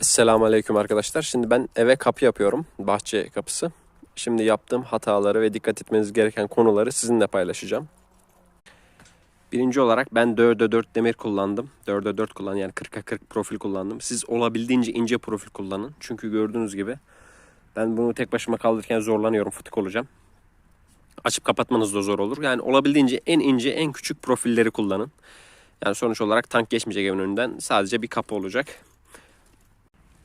Selamun Aleyküm arkadaşlar. Şimdi ben eve kapı yapıyorum. Bahçe kapısı. Şimdi yaptığım hataları ve dikkat etmeniz gereken konuları sizinle paylaşacağım. Birinci olarak ben 4'e 4 demir kullandım. 4'e 4 kullan yani 40'a 40 profil kullandım. Siz olabildiğince ince profil kullanın. Çünkü gördüğünüz gibi ben bunu tek başıma kaldırırken zorlanıyorum. Fıtık olacağım. Açıp kapatmanız da zor olur. Yani olabildiğince en ince en küçük profilleri kullanın. Yani sonuç olarak tank geçmeyecek evin önünden. Sadece bir kapı olacak.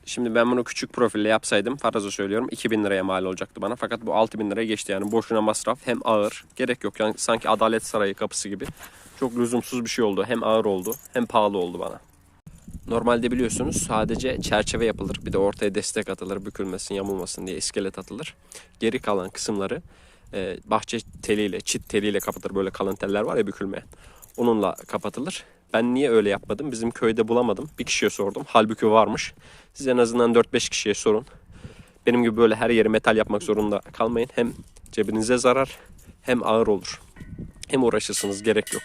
Şimdi ben bunu küçük profille yapsaydım faraza söylüyorum 2000 liraya mal olacaktı bana. Fakat bu 6000 liraya geçti yani boşuna masraf hem ağır gerek yok yani sanki Adalet Sarayı kapısı gibi. Çok lüzumsuz bir şey oldu hem ağır oldu hem pahalı oldu bana. Normalde biliyorsunuz sadece çerçeve yapılır bir de ortaya destek atılır bükülmesin yamulmasın diye iskelet atılır. Geri kalan kısımları e, bahçe teliyle çit teliyle kapatır böyle kalın teller var ya bükülmeyen. Onunla kapatılır. Ben niye öyle yapmadım? Bizim köyde bulamadım. Bir kişiye sordum. Halbuki varmış. Siz en azından 4-5 kişiye sorun. Benim gibi böyle her yeri metal yapmak zorunda kalmayın. Hem cebinize zarar hem ağır olur. Hem uğraşırsınız gerek yok.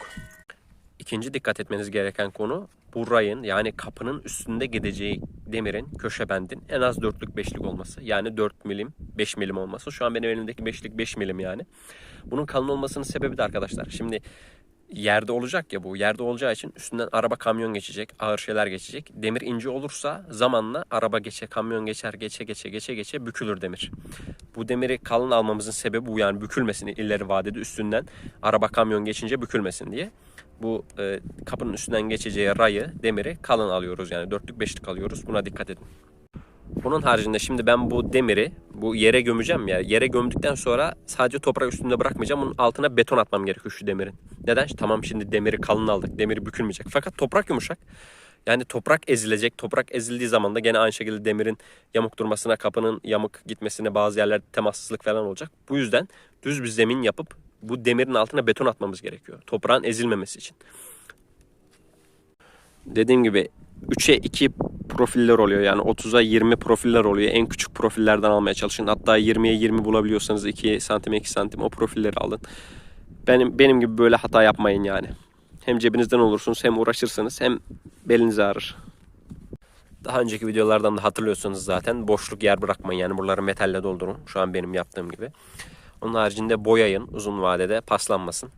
İkinci dikkat etmeniz gereken konu bu rayın yani kapının üstünde gideceği demirin köşe bendin en az dörtlük beşlik olması. Yani 4 milim 5 milim olması. Şu an benim elimdeki beşlik 5 milim yani. Bunun kalın olmasının sebebi de arkadaşlar. Şimdi yerde olacak ya bu. Yerde olacağı için üstünden araba kamyon geçecek. Ağır şeyler geçecek. Demir ince olursa zamanla araba geçe kamyon geçer geçe geçe geçe geçe bükülür demir. Bu demiri kalın almamızın sebebi bu yani bükülmesini ileri vadede üstünden araba kamyon geçince bükülmesin diye. Bu e, kapının üstünden geçeceği rayı demiri kalın alıyoruz yani dörtlük beşlik alıyoruz. Buna dikkat edin. Bunun haricinde şimdi ben bu demiri bu yere gömeceğim ya. Yere gömdükten sonra sadece toprak üstünde bırakmayacağım. Bunun altına beton atmam gerekiyor şu demirin. Neden? Tamam şimdi demiri kalın aldık. Demiri bükülmeyecek. Fakat toprak yumuşak. Yani toprak ezilecek. Toprak ezildiği zaman da gene aynı şekilde demirin yamuk durmasına, kapının yamuk gitmesine bazı yerlerde temassızlık falan olacak. Bu yüzden düz bir zemin yapıp bu demirin altına beton atmamız gerekiyor. Toprağın ezilmemesi için. Dediğim gibi 3'e 2 profiller oluyor. Yani 30'a 20 profiller oluyor. En küçük profillerden almaya çalışın. Hatta 20'ye 20 bulabiliyorsanız 2 santim 2 santim o profilleri alın. Benim benim gibi böyle hata yapmayın yani. Hem cebinizden olursunuz hem uğraşırsınız hem beliniz ağrır. Daha önceki videolardan da hatırlıyorsunuz zaten. Boşluk yer bırakmayın. Yani buraları metalle doldurun. Şu an benim yaptığım gibi. Onun haricinde boyayın uzun vadede paslanmasın.